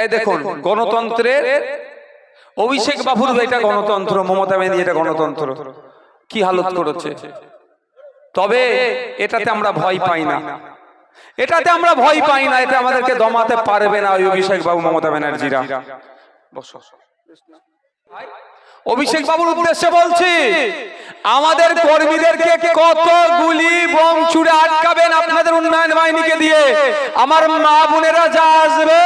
এই দেখুন গণতন্ত্রের অভিষেক বাবুর এটা গণতন্ত্র মমতা ব্যানার্জি এটা গণতন্ত্র। কি হালত করেছে? তবে এটাতে আমরা ভয় পাই না। এটাতে আমরা ভয় পাই না এটা আমাদেরকে দমাতে পারবে না ওই অভিষেক বাবু মমতা ব্যানার্জিরা। অভিষেক বাবুর উদ্দেশ্যে বলছি আমাদের কর্মীদেরকে কত গুলি বোম ছুড়ে আটকাবেন আপনাদের উন্নয়ন বাহিনীকে দিয়ে? আমার মা বোনেরা যা আসবে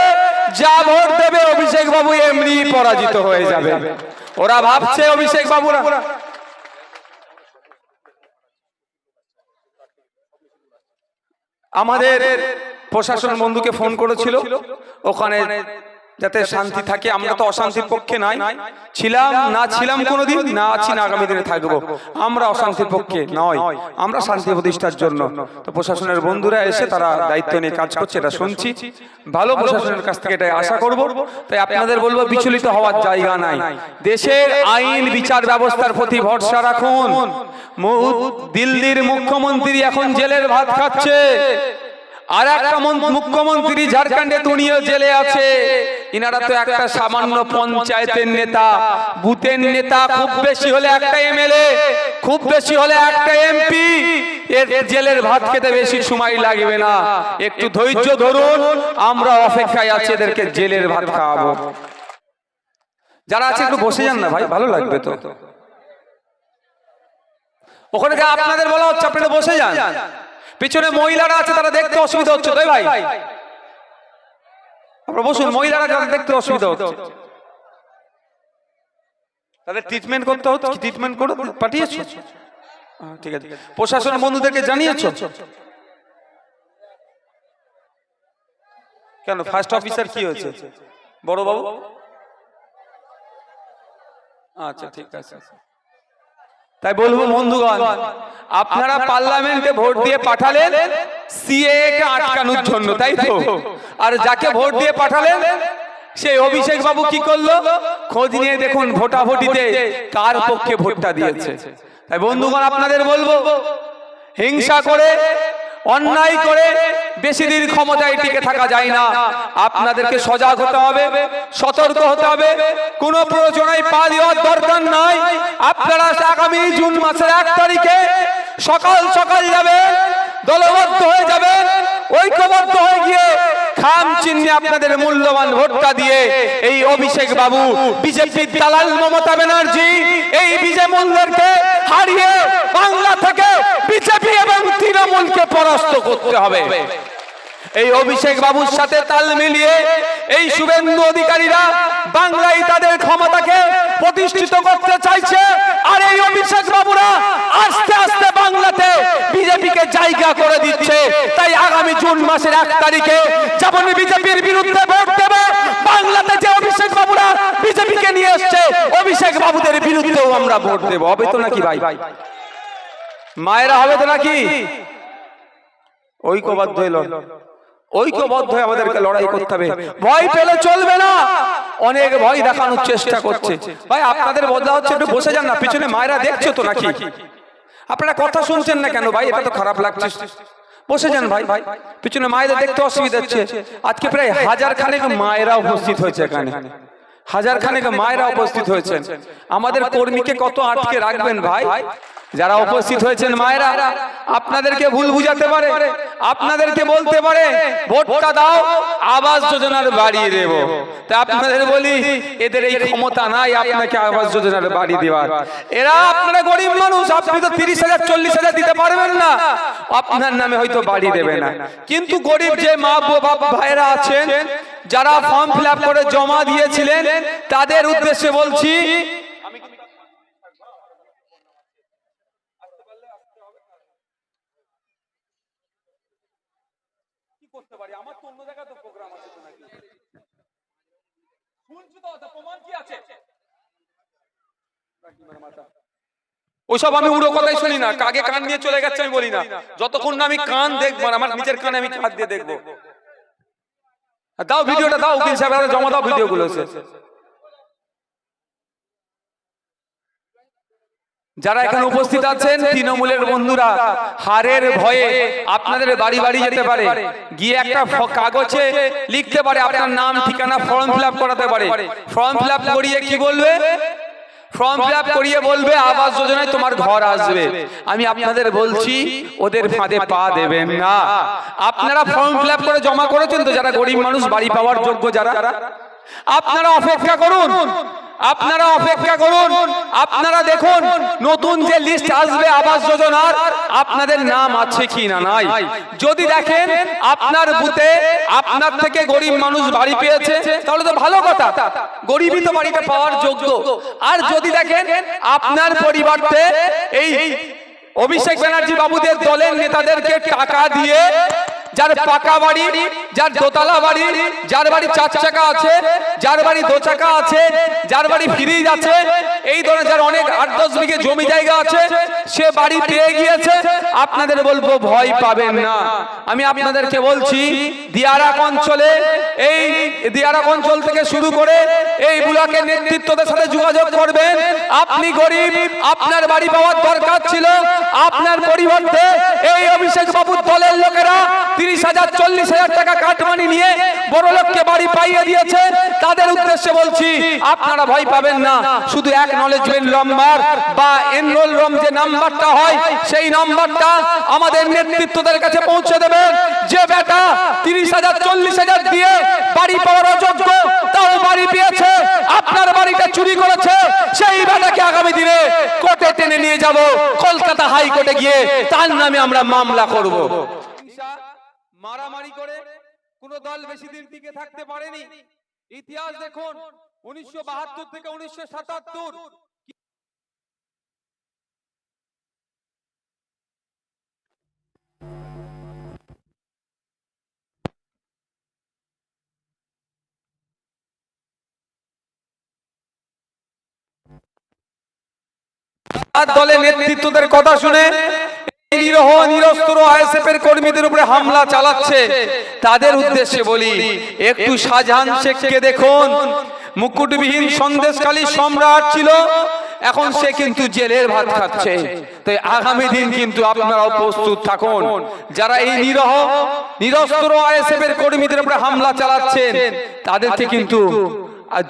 যা ভোট দেবে অভিষেক বাবু এমনি পরাজিত হয়ে যাবে। ওরা ভাবছে অভিষেক বাবু আমাদের প্রশাসন বন্ধুকে ফোন করেছিল। ওখানে যাতে শান্তি থাকে আমরা তো অশান্তির পক্ষে নাই। ছিলাম না ছিলাম কোনোদিন না আছি না আগামী দিনে থাকব। আমরা অশান্তির পক্ষে নয়। আমরা শান্তি প্রতিষ্ঠার জন্য। তো প্রশাসনের বন্ধুরা এসে তারা দায়িত্ব নিয়ে কাজ করছে এটা শুনছি। ভালো প্রশাসনের কাছ থেকে এটা আশা করব। তাই আপনাদের বলব বিচলিত হওয়ার জায়গা নাই। দেশের আইন বিচার ব্যবস্থার প্রতি ভরসা রাখুন। দিল্লির মুখ্যমন্ত্রী এখন জেলের ভাত খাচ্ছে। আর একটা মন- মুখ্যমন্ত্রী ঝাড়খণ্ডে তুনিও জেলে আছে। ইনারা তো একটা সামান্য পঞ্চায়েতের নেতা। বুথের নেতা খুব বেশি হলে একটা এমএলএ, খুব বেশি হলে একটা এমপি। এর জেলের ভাত খেতে বেশি সময় লাগবে না। একটু ধৈর্য ধরুন, আমরা অপেক্ষায় আছি এদেরকে জেলের ভাত খাওয়াবো। যারা আছে একটু বসে যান না ভাই, ভালো লাগবে তো। ওখানে আপনাদের বলা হচ্ছে, আপনারা বসে যান। পিছনে মহিলারা আছে, তারা দেখতে অসুবিধা হচ্ছে, তাই ভাই? আপনারা বসুন, মহিলারা যারা দেখতে অসুবিধা হচ্ছে। তাদের ট্রিটমেন্ট করতে হচ্ছে ট্রিটমেন্ট করে? পাঠিয়েছো? ঠিক আছে। প্রশাসন বন্ধুদেরকে জানিয়েছো? কেন ফার্স্ট অফিসার কি হয়েছে? বড় বাবু আচ্ছা ঠিক আছে। তাই বলব বন্ধুগণ আপনারা পার্লামেন্টে ভোট দিয়ে পাঠালেন সিএ কে আটকানোর জন্য তাই তো? আর যাকে ভোট দিয়ে পাঠালেন সেই অভিষেক বাবু কি করল? খোঁজ নিয়ে দেখুন ভোটাভুটিতে কার পক্ষে ভোটটা দিয়েছে। তাই বন্ধুগণ আপনাদের বলব হিংসা করে অন্যায় করে বেশি দিন ক্ষমতায় টিকে থাকা যায় না। আপনাদেরকে সজাগ হতে হবে সতর্ক হতে হবে। কোনো প্রয়োজনায় পা দেওয়ার দরকার নাই। আপনারা আগামী জুন মাসের এক তারিখে সকাল সকাল যাবে দলবদ্ধ হয়ে যাবেন ঐক্যবদ্ধ হয়ে গিয়ে খাম চিহ্নে আপনাদের মূল্যবান ভোটটা দিয়ে এই অভিষেক বাবু, বিজেপির দালাল মমতা ব্যানার্জি, এই বিজেমূলদেরকে হারিয়ে বাংলা থেকে বিজেপি এবং তৃণমূলকে পরাস্ত করতে হবে। এই অভিষেক বাবুর সাথে তাল মিলিয়ে এই শুভেন্দু অধিকারীরা বাংলায় তাদের ক্ষমতাকে প্রতিষ্ঠিত করতে চাইছে। আর এই অভিষেক বাবুরা আস্তে আস্তে বাংলাতে বিজেপিকে জায়গা করে দিচ্ছে। তাই আগামী জুন মাসের এক তারিখে যেমন বিজেপির বিরুদ্ধে ভোট দেবে, বাংলাতে যে অভিষেক বাবুরা বিজেপিকে নিয়ে এসছে, অভিষেক বাবুদের বিরুদ্ধেও আমরা ভোট দেবো। হবে তো নাকি ভাই? মায়েরা হবে তো নাকি? ঐক্যবদ্ধ এলো ঐক্যবদ্ধ হয়ে আমাদেরকে লড়াই করতে হবে। ভয় পেলে চলবে না। অনেক ভয় দেখানোর চেষ্টা করছে। ভাই আপনাদের বদলা হচ্ছে একটু বসে যান না পিছনে মায়েরা দেখছ তো নাকি? আপনারা কথা শুনছেন না কেন ভাই? এটা তো খারাপ লাগছে। বসে যান ভাই। ভাই। পিছনে মায়েদের দেখতে অসুবিধা হচ্ছে। আজকে প্রায় হাজার খানেক মায়েরা উপস্থিত হয়েছে এখানে। হাজার খানেক মায়েরা উপস্থিত হয়েছেন। আমাদের কর্মীকে কত আটকে রাখবেন ভাই? যারা উপস্থিত হয়েছেন মায়েরা আপনাদেরকে ভুল বুঝাতে পারে আপনাদেরকে বলতে পারে ভোটটা দাও আবাস যোজনার বাড়িয়ে দেব। তা আপনাদের বলি এদের এই ক্ষমতা নাই আপনাকে আবাস যোজনার বাড়ি দেওয়ার। এরা আপনারা গরিব মানুষ আপনি তো তিরিশ হাজার চল্লিশ হাজার দিতে পারবেন না। আপনার নামে হয়তো বাড়ি দেবে না। কিন্তু গরিব যে মা বাপ ভাইরা আছেন যারা ফর্ম ফিল করে জমা দিয়েছিলেন তাদের উদ্দেশ্যে বলছি কি করতে পারি? আমার তো অন্য জায়গায় তো প্রোগ্রাম আছে তো নাকি? শুনছি তো আচ্ছা প্রমাণ কি আছে? ওইসব আমি উড়ো কথাই শুনি না কাগে কান নিয়ে চলে গেছে আমি বলি না। যতক্ষণ না আমি কান দেখব না, আমার নিজের কানে আমি কান দিয়ে দেখব। দাও ভিডিওটা দাও সাহেব জমা দাও ভিডিওগুলো যারা এখানে উপস্থিত আছেন তৃণমূলের বন্ধুরা হারের ভয়ে আপনাদের বাড়ি বাড়ি যেতে পারে। গিয়ে একটা কাগজে লিখতে পারে আপনার নাম ঠিকানা ফর্ম ফিল করাতে পারে। ফর্ম ফিল করিয়ে কি বলবে? ফর্ম ফিল করিয়ে বলবে আবাস যোজনায় তোমার ঘর আসবে। আমি আপনাদের বলছি ওদের ফাঁদে পা দেবেন না। আপনারা ফর্ম ফিল করে জমা করেছেন তো যারা গরিব মানুষ বাড়ি পাওয়ার যোগ্য যারা? আপনারা অপেক্ষা করুন। আপনারা অপেক্ষা করুন, আপনারা দেখুন, নতুন যে লিস্ট আসবে আবাস যোজনার, আপনাদের নাম আছে কি না নাই। যদি দেখেন আপনার বুথে আপনার থেকে গরিব মানুষ বাড়ি পেয়েছে, তাহলে তো ভালো কথা, গরিবই তো বাড়িটা পাওয়ার যোগ্য। আর যদি দেখেন আপনার পরিবারতে এই অভিষেক ব্যানার্জি বাবুদের দলের নেতাদেরকে টাকা দিয়ে যার পাকা বাড়ি, যার দোতলা বাড়ি, যার বাড়ি চার চাকা আছে, যার বাড়ি দো চাকা আছে, যার বাড়ি ফ্রিজ আছে, এই ধরনের যার অনেক আট দশ বিঘে জমি জায়গা আছে, সে বাড়ি পেয়ে গিয়েছে, আপনাদের বলব ভয় পাবেন না। আমি আপনাদেরকে বলছি দিয়ারাক অঞ্চলে, এই দিয়ারাক অঞ্চল থেকে শুরু করে এই ব্লকের নেতৃত্বদের সাথে যোগাযোগ করবেন। আপনি গরিব, আপনার বাড়ি পাওয়ার দরকার ছিল, আপনার পরিবর্তে এই অভিষেক বাবুর দলের লোকেরা তিরিশ হাজার, চল্লিশ হাজার টাকা কাটমানি নিয়ে বড় লোককে বাড়ি পাইয়ে দিয়েছে। তাদের উদ্দেশ্যে বলছি, আপনারা ভয় পাবেন না। শুধু এক নলেজমেন্ট নাম্বার বা এনরোল রম যে নাম্বারটা হয়, সেই নাম্বারটা আমাদের নেতৃত্বদের কাছে পৌঁছে দেবেন। যে বেটা তিরিশ হাজার, চল্লিশ হাজার দিয়ে বাড়ি পাওয়ার অযোগ্য, তাও বাড়ি পেয়েছে, আপনার বাড়িটা চুরি করেছে, সেই বেটাকে আগামী দিনে কোর্টে টেনে নিয়ে যাব। কলকাতা হাইকোর্টে গিয়ে তার নামে আমরা মামলা করব। মারামারি করে কোন দল বেশি দিন টিকে থাকতে পারেনি। ইতিহাস দেখুন, উনিশশো বাহাত্তর থেকে উনিশশো সাতাত্তর। দলের নেতৃত্বদের কথা শুনে নিরহ নিরস্ত্র আইএসএফ এর কর্মীদের উপরে হামলা চালাচ্ছে। তাদের উদ্দেশ্যে বলি, একটু শাহজাহান শেখকে দেখুন। মুকুটবিহীন সন্দেশকালী সম্রাট ছিল, এখন সে কিন্তু জেলের ভাত খাচ্ছে। তাই আগামী দিন কিন্তু আপনারাও প্রস্তুত থাকুন। যারা এই নিরহ, নিরস্ত্র আইএসএফ এর কর্মীদের উপরে হামলা চালাচ্ছেন, তাদেরকে কিন্তু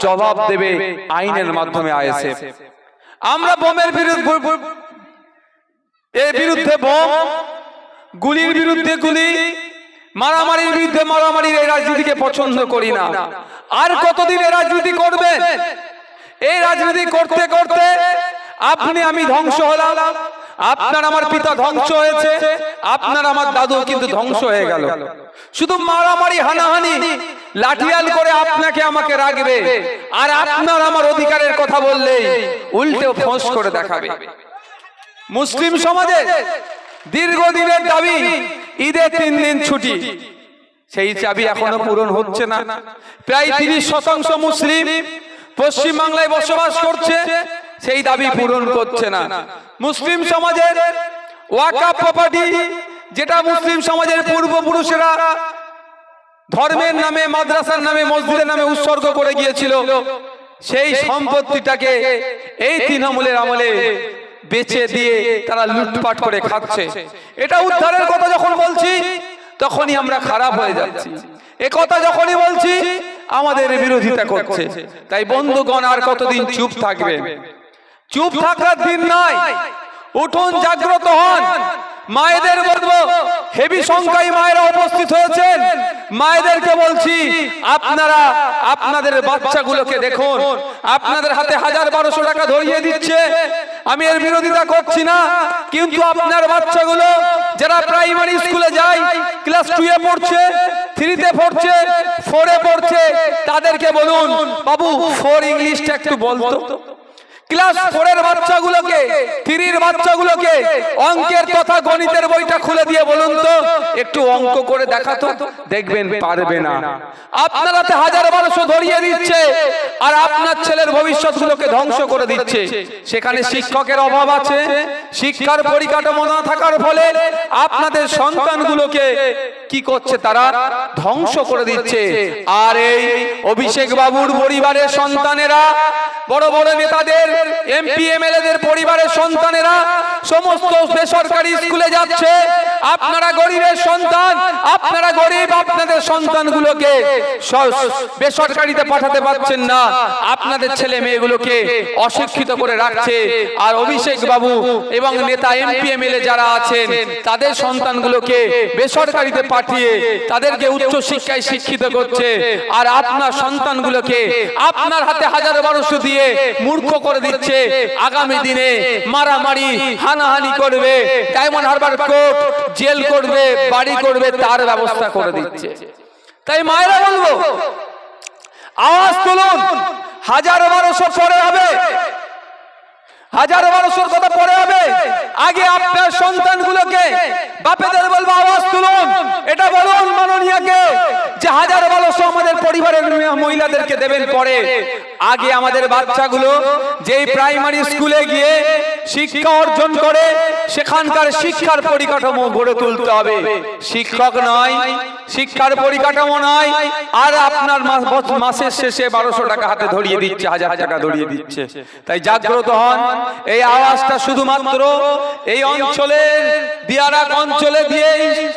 জবাব দেবে আইনের মাধ্যমে আইএসএফ। আমরা বোমের বিরুদ্ধে এর বিরুদ্ধে বোম গুলির বিরুদ্ধে গুলি মারামারির বিরুদ্ধে মারামারির এই রাজনীতিকে পছন্দ করি না। আর কতদিন এই রাজনীতি করবেন এই রাজনীতি করতে করতে আপনি আমি ধ্বংস হলাম। আপনার আমার পিতা ধ্বংস হয়েছে। আপনার আমার দাদু কিন্তু ধ্বংস হয়ে গেল। শুধু মারামারি হানাহানি লাঠিয়াল করে আপনাকে আমাকে রাখবে। আর আপনার আমার অধিকারের কথা বললেই উল্টে ফোঁস করে দেখাবে। মুসলিম সমাজে দীর্ঘদিনের দাবি ঈদের তিন দিন ছুটি। সেই চাবি এখনও পূরণ হচ্ছে না। প্রায় তিরিশ শতাংশ মুসলিম পশ্চিম বাংলায় বসবাস করছে। সেই দাবি পূরণ করছে না। মুসলিম সমাজের ওয়াকা প্রপার্টি যেটা মুসলিম সমাজের পূর্বপুরুষেরা ধর্মের নামে মাদ্রাসার নামে মসজিদের নামে উৎসর্গ করে গিয়েছিল। সেই সম্পত্তিটাকে এই তৃণমূলের আমলে বেচে দিয়ে তারা লুটপাট করে খাচ্ছে। এটা উদ্ধারের কথা যখন বলছি তখনই আমরা খারাপ হয়ে যাচ্ছি। এ কথা যখনই বলছি আমাদের বিরোধিতা করছে। তাই বন্ধুগণ আর কতদিন চুপ থাকবে? চুপ থাকার দিন নাই। উঠুন জাগ্রত হন। মায়েদের বলব, হেভি সংখ্যায় মায়েরা উপস্থিত হয়েছেন। মায়েদেরকে বলছি, আপনারা, আপনাদের বাচ্চাগুলোকে দেখুন। আপনাদের হাতে হাজার বারোশো টাকা ধরিয়ে দিচ্ছে। আমি এর বিরোধিতা করছি না, কিন্তু আপনার বাচ্চাগুলো যারা প্রাইমারি স্কুলে যায়, ক্লাস টু এ পড়ছে, থ্রিতে পড়ছে, ফোরে পড়ছে, তাদেরকে বলুন, বাবু, ফোর ইংলিশটা একটু বলতো। ক্লাস ফোরের বাচ্চাগুলোকে থ্রির বাচ্চাগুলোকে, অঙ্কের তথা গণিতের বইটা খুলে দিয়ে বলুন তো, একটু অঙ্ক করে দেখাতো, দেখবেন পারবে না। আপনার হাতে হাজার বারোশো ধরিয়ে দিচ্ছে, আর আপনার ছেলের ভবিষ্যৎগুলোকে ধ্বংস করে দিচ্ছে। সেখানে শিক্ষকের অভাব আছে, শিক্ষার পরিকাঠামো না থাকার ফলে আপনাদের সন্তানগুলোকে কি করছে তারা? ধ্বংস করে দিচ্ছে। আর এই অভিষেক বাবুর পরিবারের সন্তানেরা, বড় বড় নেতাদের, এমপি, এমএলএদের পরিবারের সন্তানেরা সমস্ত বেসরকারি স্কুলে যাচ্ছে। আপনারা গরিবের সন্তান, আপনারা গরিব আপনাদের সন্তানগুলোকে বেসরকারিতে পাঠাতে পারছেন না। আপনাদের ছেলে মেয়েগুলোকে অশিক্ষিত করে রাখছে। আর অভিষেক বাবু এবং নেতা এমপি, এমএলএ যারা আছেন, তাদের সন্তানগুলোকে বেসরকারিতে পাঠিয়ে তাদেরকে উচ্চ শিক্ষায় শিক্ষিত করছে। আর আপনার সন্তানগুলোকে আপনার হাতে হাজার বারোশো দিয়ে মূর্খ করে দিচ্ছে। আগামী দিনে মারামারি, হানাহানি করবে। ডায়মন্ড হারবার কোর্ট জেল করবে বাড়ি করবে তার ব্যবস্থা করে দিচ্ছে। তাই মায়েরা বলব আওয়াজ তুলুন। হাজার বারোশো পরে হবে। হাজার বারোশোর কথা পরে হবে। আগে আপনার সন্তানগুলোকে বাপেদের বলব আওয়াজ তুলুন। এটা বলুন মাননীয়কে যে হাজার বারোশো আমাদের পরিবারের মহিলাদেরকে দেবেন পরে। আগে আমাদের বাচ্চাগুলো যেই প্রাইমারি স্কুলে গিয়ে শিক্ষা অর্জন করে সেখানকার শিক্ষার পরিকাঠামো গড়ে তুলতে হবে। শিক্ষক নয় শিক্ষার পরিকাঠামো নয় আর আপনার মাস- মাসের শেষে বারোশো টাকা হাতে ধরিয়ে দিচ্ছে, হাজার টাকা ধরিয়ে দিচ্ছে। তাই জাগ্রত হন, এই আওয়াজটা শুধুমাত্র এই অঞ্চলের, দিয়ারাক অঞ্চলে দিয়ে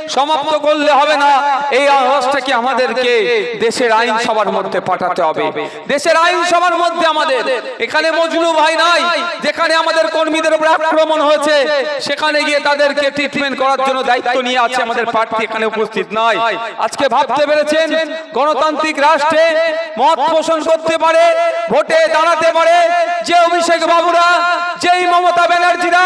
সমাপ্ত করলে হবে না। এই আওয়াজটাকে আমাদেরকে দেশের আইন সভার মধ্যে পাঠাতে হবে? দেশের আইন সভার মধ্যে আমাদের, এখানে মজনু ভাই নাই, যেখানে আমাদের কর্মীদের উপর আক্রমণ হয়েছে, সেখানে গিয়ে তাদেরকে ট্রিটমেন্ট করার জন্য দায়িত্ব নিয়ে আছে আমাদের প্রার্থী, এখানে উপস্থিত নয় আজকে ভাবতে পেরেছেন গণতান্ত্রিক রাষ্ট্রে মত পোষণ করতে পারে, ভোটে দাঁড়াতে পারে, যে অভিষেক বাবুরা, যেই মমতা ব্যানার্জিরা,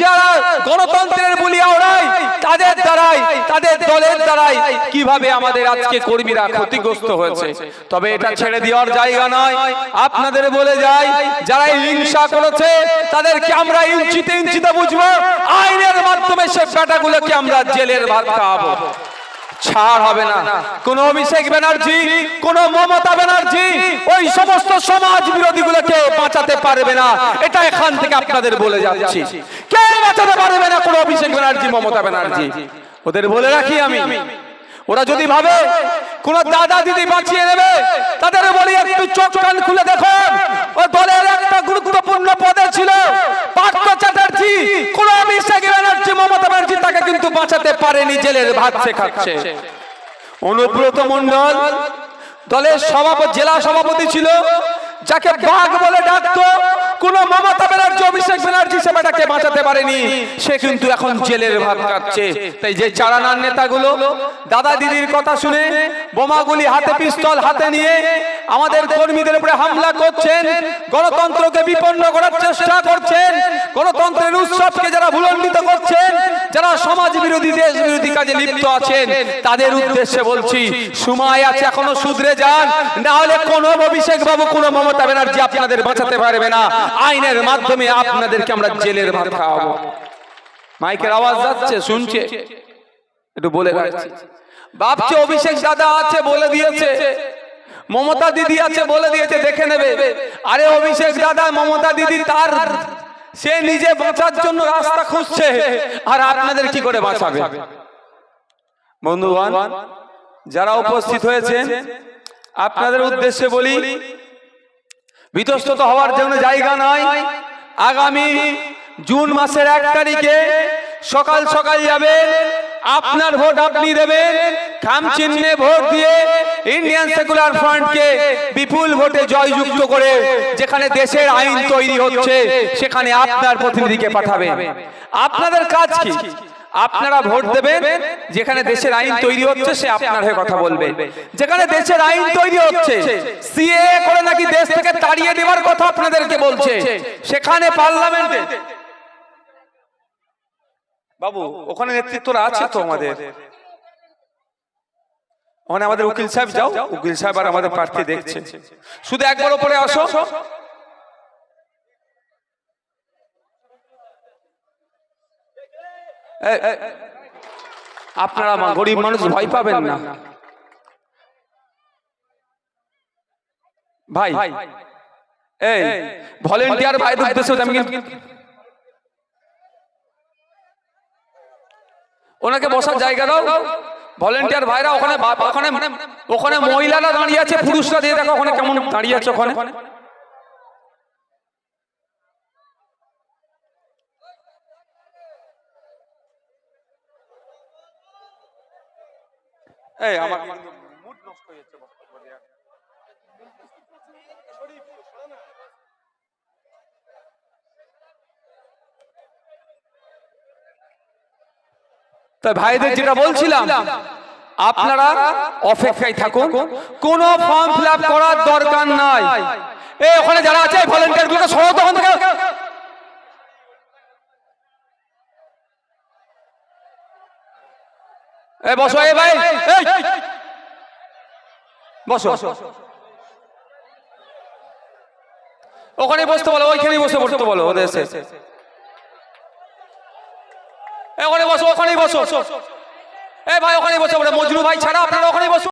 যারা গণতন্ত্রের বলি ওরাই তাদের দ্বারাই, তাদের দলের দ্বারাই কীভাবে আমাদের আজকে কর্মীরা ক্ষতিগ্রস্ত হয়েছে। তবে এটা ছেড়ে দেওয়ার জায়গা নয়। আপনাদের বলে যাই যারা হিংসা করেছে, তাদেরকে আমরা ইঞ্চিতে ইঞ্চিতে বুঝব। আইনের মাধ্যমে সে বেটাগুলোকে আমরা জেলের ভাত খাওয়াবো। ছাড় হবে না। কোন অভিষেক ব্যানার্জি কোন মমতা ব্যানার্জি ওই সমস্ত সমাজ বিরোধীগুলোকে বাঁচাতে পারবে না। এটা এখান থেকে আপনাদের বলে যাচ্ছি। কে বাঁচাতে পারবে না কোন অভিষেক ব্যানার্জি মমতা ব্যানার্জি। ওদের বলে রাখি আমি। ওরা যদি ভাবে কোন দাদা দিদি বাঁচিয়ে নেবে তাদের বলি একটু চোখ কান খুলে দেখুন জেলের ভাত শেখাচ্ছে অনুব্রত মন্ডল দলের সভাপতি জেলা সভাপতি ছিল যাকে বাঘ বলে ডাকতো। কোন মমতা ব্যানার্জি অভিষেক ব্যানার্জি সেবাটাকে বাঁচাতে পারেনি। সে কিন্তু এখন জেলের ভাত কাটছে তাই যে চারানার নেতাগুলো দাদা দিদির কথা শুনে বোমাগুলি হাতে পিস্তল হাতে নিয়ে আমাদের কর্মীদের উপরে হামলা করছেন গণতন্ত্রকে বিপন্ন করার চেষ্টা করছেন গণতন্ত্রের উৎসবকে যারা ভুলণ্ডিত করছেন যারা সমাজ বিরোধী দেশ বিরোধী কাজে লিপ্ত আছেন তাদের উদ্দেশ্যে বলছি সময় আছে এখনও শুধরে যান না হলে কোন অভিষেক বাবু কোন মমতা ব্যানার্জি আপনাদের বাঁচাতে পারবে না। আইনের মাধ্যমে আপনাদেরকে আমরা জেলের ভাত খাওয়াবো। মাইকের আওয়াজ যাচ্ছে শুনছে? একটু বলে রাখছি। ভাবছে অভিষেক দাদা আছে বলে দিয়েছে। মমতা দিদি আছে বলে দিয়েছে দেখে নেবে। আরে অভিষেক দাদা মমতা দিদি তার সে নিজে বাঁচার জন্য রাস্তা খুঁজছে। আর আপনাদের কি করে বাঁচাবে? বন্ধুগণ যারা উপস্থিত হয়েছেন আপনাদের উদ্দেশ্যে বলি বিতস্তত হওয়ার জন্য জায়গা নাই। আগামী জুন মাসের এক তারিখে সকাল সকাল যাবেন আপনার ভোট আপনি দেবেন। খাম চিহ্নে ভোট দিয়ে ইন্ডিয়ান সেকুলার ফ্রন্টকে বিপুল ভোটে জয়যুক্ত করে যেখানে দেশের আইন তৈরি হচ্ছে, সেখানে আপনার প্রতিনিধিকে পাঠাবেন। আপনাদের কাজ কি? আপনারা ভোট দেবেন, যেখানে দেশের আইন তৈরি হচ্ছে, সে আপনার হয়ে কথা বলবে। যেখানে দেশের আইন তৈরি হচ্ছে সিএ করে নাকি দেশ থেকে তাড়িয়ে দেওয়ার কথা আপনাদেরকে বলছে। সেখানে পার্লামেন্টে বাবু ওখানে নেতৃত্বরা আছে তো আমাদের। ওখানে আমাদের উকিল সাহেব যাও উকিল সাহেব আর আমাদের প্রার্থী দেখছে। শুধু একবার ওপরে আসো। আপনারা মা- গরিব মানুষ ভয় পাবেন না। ভাই এই ভলেন্টিয়ার ভাইদের উদ্দেশ্যে আমি ওনাকে বসার জায়গা দাও। ভলেন্টিয়ার ভাইরা ওখানে ওখানে ওখানে মহিলারা দাঁড়িয়ে আছে, পুরুষরা দিয়ে দেখো ওখানে কেমন দাঁড়িয়ে আছে ওখানে। এই আমার তাই ভাইদের যেটা বলছিলাম আপনারা অপেক্ষায় থাকুন। কোন ফর্ম ফিল করার দরকার নাই। এই ওখানে যারা আছে ভলেন্টিয়ার গুলোকে সরাও তখন থেকে। এ বসো এ ভাই। এই। বসো। ওখানে বসতে বলো ওইখানেই বসে পড়তে বলো ওদের ওখানে বসো ওখানেই বসো। এ ভাই ওখানে বসো। মজরু ভাই ছাড়া আপনারা ওখানে বসো।